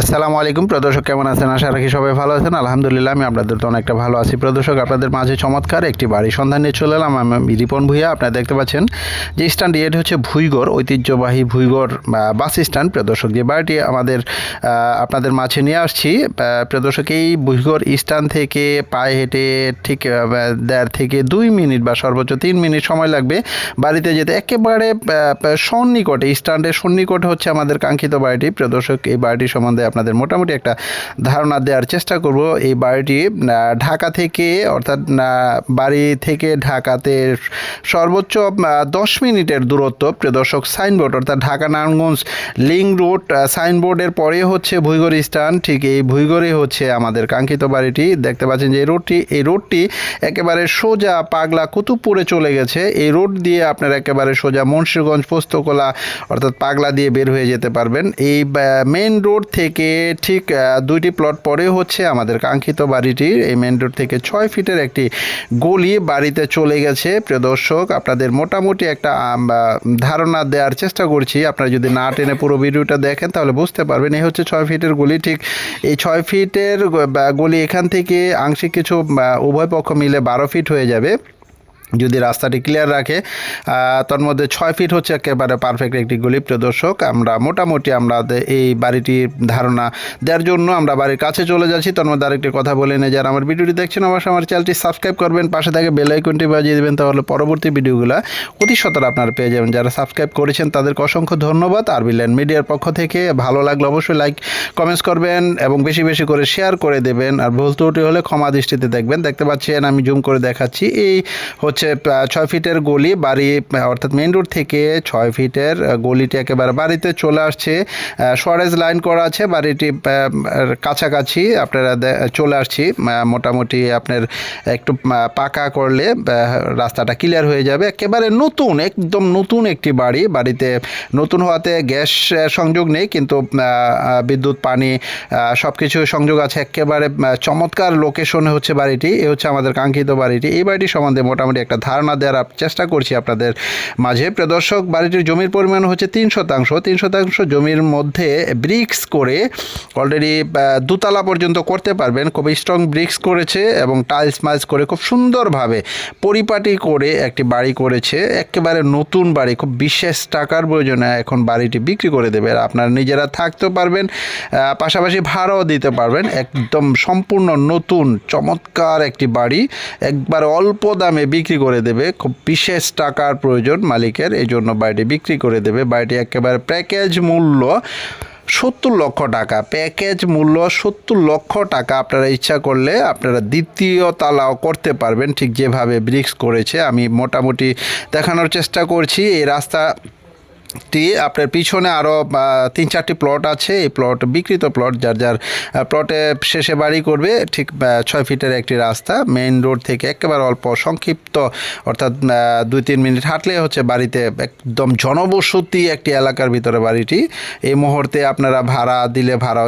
আসসালামু আলাইকুম। প্রদর্শক কেমন আছেন? আশা রাখি সবাই ভালো আছেন। আলহামদুলিল্লাহ, আমি আপনাদের তো অনেকটা ভালো আছি। প্রদর্শক, আপনাদের মাঝে চমৎকার একটি বাড়ি সন্ধান নিয়ে চলে এলাম। আমি রিপন ভুইয়া, আপনারা দেখতে পাচ্ছেন যে স্ট্যান্ড এটি হচ্ছে ভুইগড়, ঐতিহ্যবাহী ভুইগড় বাস স্ট্যান্ড। প্রদর্শক, যে বাড়িটি আমাদের আপনাদের মাঝে নিয়ে আসছি। প্রদর্শক, এই ভুইগড় স্ট্যান্ড থেকে পায়ে হেঁটে ঠিক দেড় থেকে দুই মিনিট বা সর্বোচ্চ তিন মিনিট সময় লাগবে বাড়িতে যেতে। একেবারে সন্নিকটে, স্ট্যান্ডের সন্নিকটে হচ্ছে আমাদের কাঙ্ক্ষিত বাড়িটি। প্রদর্শক, এই বাড়িটি সম্বন্ধে আপনাদের মোটামুটি একটা ধারণা দেওয়ার চেষ্টা করব। এই বাড়িটি ঢাকা থেকে, অর্থাৎ বাড়ি থেকে ঢাকাতে সর্বোচ্চ দশ মিনিটের দূরত্ব। প্রদর্শক সাইনবোর্ড, অর্থাৎ ঢাকা নারায়ণগঞ্জ লিঙ্ক রোড সাইনবোর্ডের পরে হচ্ছে ভুইগড় স্ট্যান্ড ঠিক এই ভুইগড়ে হচ্ছে আমাদের কাঙ্ক্ষিত বাড়িটি। দেখতে পাচ্ছেন যে এই রোডটি এই রোডটি একেবারে সোজা পাগলা কুতুবপুরে চলে গেছে। এই রোড দিয়ে আপনারা একেবারে সোজা মুন্সিগঞ্জ, পোস্তকোলা, অর্থাৎ পাগলা দিয়ে বের হয়ে যেতে পারবেন। এই মেন রোড থেকে ঠিক দুইটি প্লট পরে হচ্ছে আমাদের কাঙ্ক্ষিত বাড়িটি এই মেন রোড থেকে ছয় ফিটের একটি গলি বাড়িতে চলে গেছে। প্রিয় দর্শক, আপনাদের মোটামুটি একটা ধারণা দেওয়ার চেষ্টা করছি। আপনারা যদি না টেনে পুরো ভিডিওটা দেখেন, তাহলে বুঝতে পারবেন এই হচ্ছে ছয় ফিটের গলি। ঠিক এই ছয় ফিটের গলি এখান থেকে আংশিক কিছু উভয় পক্ষ মিলে বারো ফিট হয়ে যাবে। যদি রাস্তাটি ক্লিয়ার রাখে তার মধ্যে ছয় ফিট হচ্ছে একেবারে পারফেক্ট একটি গলি। প্রিয় দর্শক, আমরা মোটামুটি আমরা এই বাড়িটির ধারণা দেওয়ার জন্য আমরা বাড়ির কাছে চলে যাচ্ছি। তার মধ্যে আরেকটি কথা বলে নিয়ে যারা আমার ভিডিওটি দেখছেন অবশ্যই আমার চ্যানেলটি সাবস্ক্রাইব করবেন, পাশে থাকে বেল আইকনটি বাজিয়ে দেবেন, তাহলে পরবর্তী ভিডিওগুলো অতি সতর আপনারা পেয়ে যাবেন। যারা সাবস্ক্রাইব করেছেন, তাদেরকে অসংখ্য ধন্যবাদ। আর বিলেন মিডিয়ার পক্ষ থেকে ভালো লাগলে অবশ্যই লাইক কমেন্টস করবেন এবং বেশি বেশি করে শেয়ার করে দেবেন। আর ভুল ত্রুটি হলে ক্ষমা দৃষ্টিতে দেখবেন। দেখতে পাচ্ছেন, আমি জুম করে দেখাচ্ছি। এই হচ্ছে আহ, ছয় ফিটের গলি বাড়ি অর্থাৎ মেইন রোড থেকে ছয় ফিটের গলিটি একেবারে বাড়িতে চলে আসছে। সরেজ লাইন করা আছে বাড়িটি কাছাকাছি আপনারা চলে আসছি। মোটামুটি আপনার একটু পাকা করলে রাস্তাটা ক্লিয়ার হয়ে যাবে। একেবারে নতুন একদম নতুন একটি বাড়ি। বাড়িতে নতুন হওয়াতে গ্যাস সংযোগ নেই কিন্তু বিদ্যুৎ পানি সব কিছু সংযোগ আছে। একেবারে চমৎকার লোকেশনে হচ্ছে বাড়িটি। এ হচ্ছে আমাদের কাঙ্ক্ষিত বাড়িটি। এই বাড়িটি সম্বন্ধে মোটামুটি একটা ধারণা দেওয়ার চেষ্টা করছি আপনাদের মাঝে। প্রদর্শক বাড়িটির জমির পরিমাণ হচ্ছে তিন শতাংশ। তিন শতাংশ জমির মধ্যে ব্রিক্স করে অলরেডি দুতলা পর্যন্ত করতে পারবেন। খুব স্ট্রং ব্রিক্স করেছে এবং টাইলস মাইলস করে খুব সুন্দরভাবে পরিপাটি করে একটি বাড়ি করেছে। একেবারে নতুন বাড়ি, খুব বিশেষ টাকার প্রয়োজনে এখন বাড়িটি বিক্রি করে দেবে। আপনারা নিজেরা থাকতেও পারবেন পাশাপাশি ভাড়াও দিতে পারবেন। একদম সম্পূর্ণ নতুন, চমৎকার একটি বাড়ি, একবার অল্প দামে বিক্রি করে দেবে, খুব বিশেষ টাকার প্রয়োজন মালিকের এই জন্য বাড়িটি বিক্রি করে দেবে। বাড়িটি একেবারে প্যাকেজ মূল্য সত্তর লক্ষ টাকা, প্যাকেজ মূল্য সত্তর লক্ষ টাকা। আপনারা ইচ্ছা করলে আপনারা দ্বিতীয় তালাও করতে পারবেন, ঠিক যেভাবে ব্রিক্স করেছে। আমি মোটামুটি দেখানোর চেষ্টা করছি, এই রাস্তা টি, আপনার পিছনে আরও তিন চারটি প্লট আছে। এই প্লট বিকৃত প্লট যার যার প্লটে শেষে বাড়ি করবে, ঠিক ছয় ফিটের একটি রাস্তা। মেইন রোড থেকে একেবারে অল্প সংক্ষিপ্ত, অর্থাৎ দুই তিন মিনিট হাঁটলে হচ্ছে বাড়িতে একদম জনবসতি একটি এলাকার ভিতরে বাড়িটি। এই মুহূর্তে আপনারা ভাড়া দিলে ভাড়া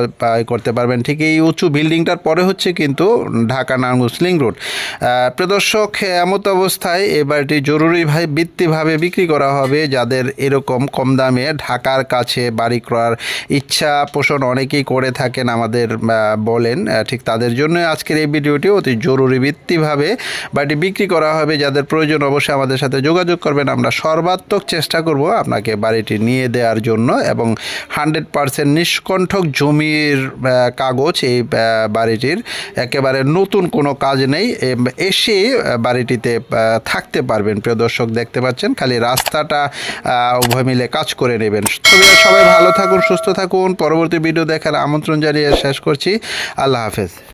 করতে পারবেন। ঠিক এই উঁচু বিল্ডিংটার পরে হচ্ছে কিন্তু ঢাকা নারায়ণগঞ্জ রোড। প্রদর্শক এমত অবস্থায় এই বাড়িটি জরুরি ভাই বৃত্তিভাবে বিক্রি করা হবে যাদের এরকম কম দামে ঢাকার কাছে বাড়ি করার ইচ্ছা পোষণ অনেকেই করে থাকেন আমাদের বলেন। ঠিক তাদের জন্য আজকের এই ভিডিওটি অতি জরুরি ভিত্তিভাবে বাড়িটি বিক্রি করা হবে। যাদের প্রয়োজন অবশ্যই আমাদের সাথে যোগাযোগ করবেন। আমরা সর্বাত্মক চেষ্টা করব আপনাকে বাড়িটি নিয়ে দেওয়ার জন্য এবং হান্ড্রেড পারসেন্ট নিষ্কণ্ঠক জমির কাগজ এই বাড়িটির। একেবারে নতুন কোনো কাজ নেই। এসে বাড়িটিতে থাকতে পারবেন। প্রিয় দর্শক দেখতে পাচ্ছেন, খালি রাস্তাটা উভয় মিলে কাজ করে নেবেন। তবে সবাই ভালো থাকুন, সুস্থ থাকুন। পরবর্তী ভিডিও দেখার আমন্ত্রণ জানিয়ে শেষ করছি। আল্লাহ হাফেজ।